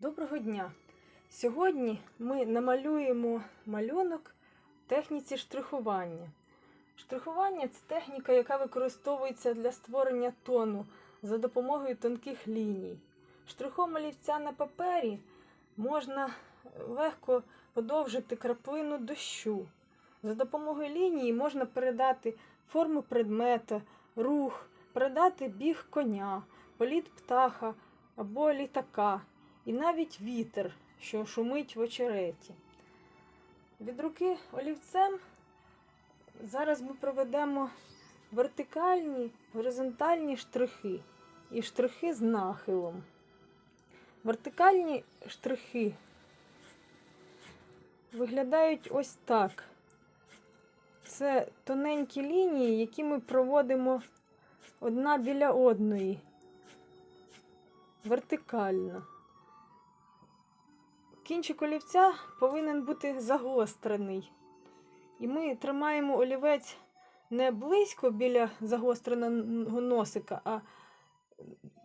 Доброго дня! Сьогодні ми намалюємо малюнок техніці штрихування. Штрихування це техніка, яка використовується для створення тону за допомогою тонких ліній. Штрихом олівця на папері можна легко подовжити краплину дощу. За допомогою лінії можна передати форму предмета, рух, передати біг коня, політ птаха або літака, і навіть вітер, що шумить в очереті. Від руки олівцем зараз ми проведемо вертикальні, горизонтальні штрихи і штрихи з нахилом. Вертикальні штрихи виглядають ось так. Це тоненькі лінії, які ми проводимо одна біля одної. Вертикально. Кінчик олівця повинен бути загострений. І ми тримаємо олівець не близько біля загостреного носика, а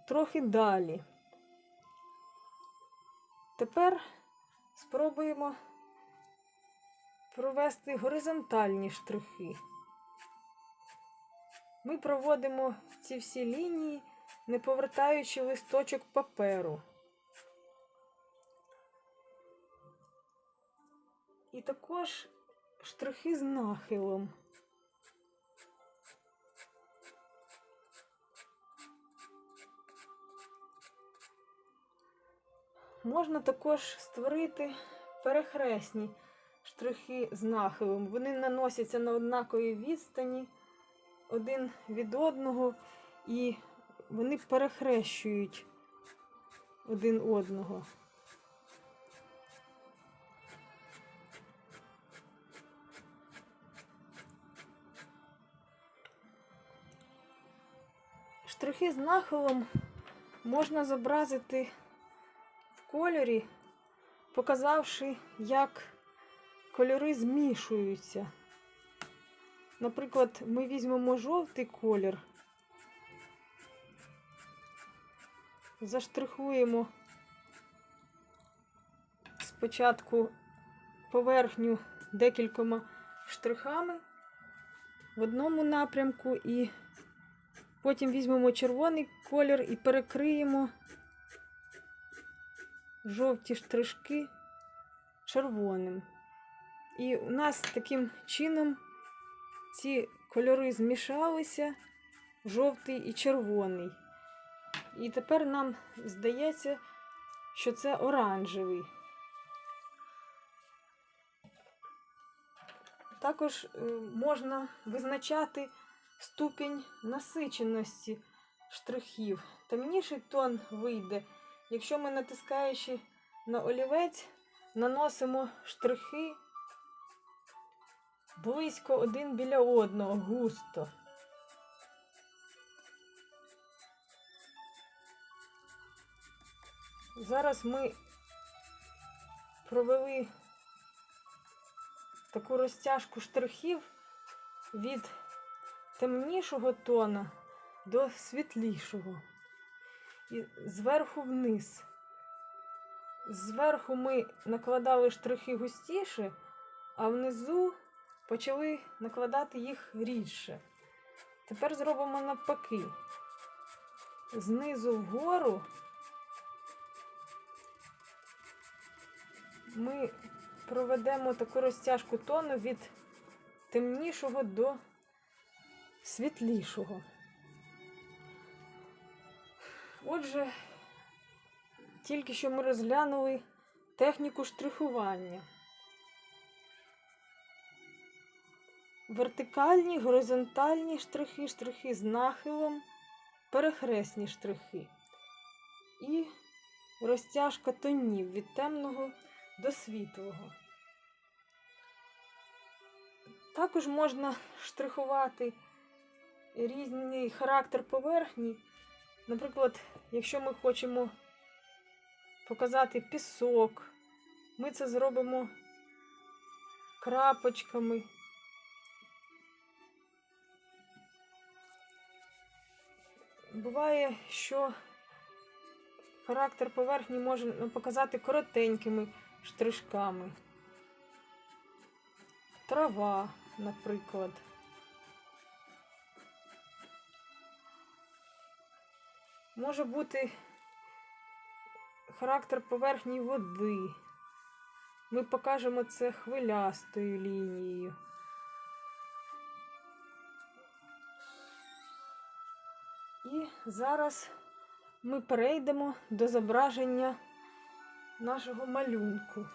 трохи далі. Тепер спробуємо провести горизонтальні штрихи. Ми проводимо ці всі лінії, не повертаючи листочок паперу. І також штрихи з нахилом. Можна також створити перехресні штрихи з нахилом. Вони наносяться на однаковій відстані один від одного, і вони перехрещують один одного. Штрихи з нахилом можна зобразити в кольорі, показавши, як кольори змішуються. Наприклад, ми візьмемо жовтий колір, заштрихуємо спочатку поверхню декількома штрихами в одному напрямку і потім візьмемо червоний колір і перекриємо жовті штришки червоним. І у нас таким чином ці кольори змішалися, жовтий і червоний. І тепер нам здається, що це оранжевий. Також е, можна визначати ступінь насиченості штрихів. Темніший тон вийде, якщо ми, натискаючи на олівець, наносимо штрихи близько один біля одного, густо. Зараз ми провели таку розтяжку штрихів від темнішого тона до світлішого. І зверху вниз. Зверху ми накладали штрихи густіше, а внизу почали накладати їх рідше. Тепер зробимо навпаки. Знизу вгору ми проведемо таку розтяжку тону від темнішого до світлішого. Отже, тільки що ми розглянули техніку штрихування. Вертикальні, горизонтальні штрихи, штрихи з нахилом, перехресні штрихи. І розтяжка тонів від темного до світлого. Також можна штрихувати різний характер поверхні. Наприклад, якщо ми хочемо показати пісок, ми це зробимо крапочками. Буває, що характер поверхні можна показати коротенькими штришками. Трава, наприклад. Може бути характер поверхні води. Ми покажемо це хвилястою лінією. І зараз ми перейдемо до зображення нашого малюнку.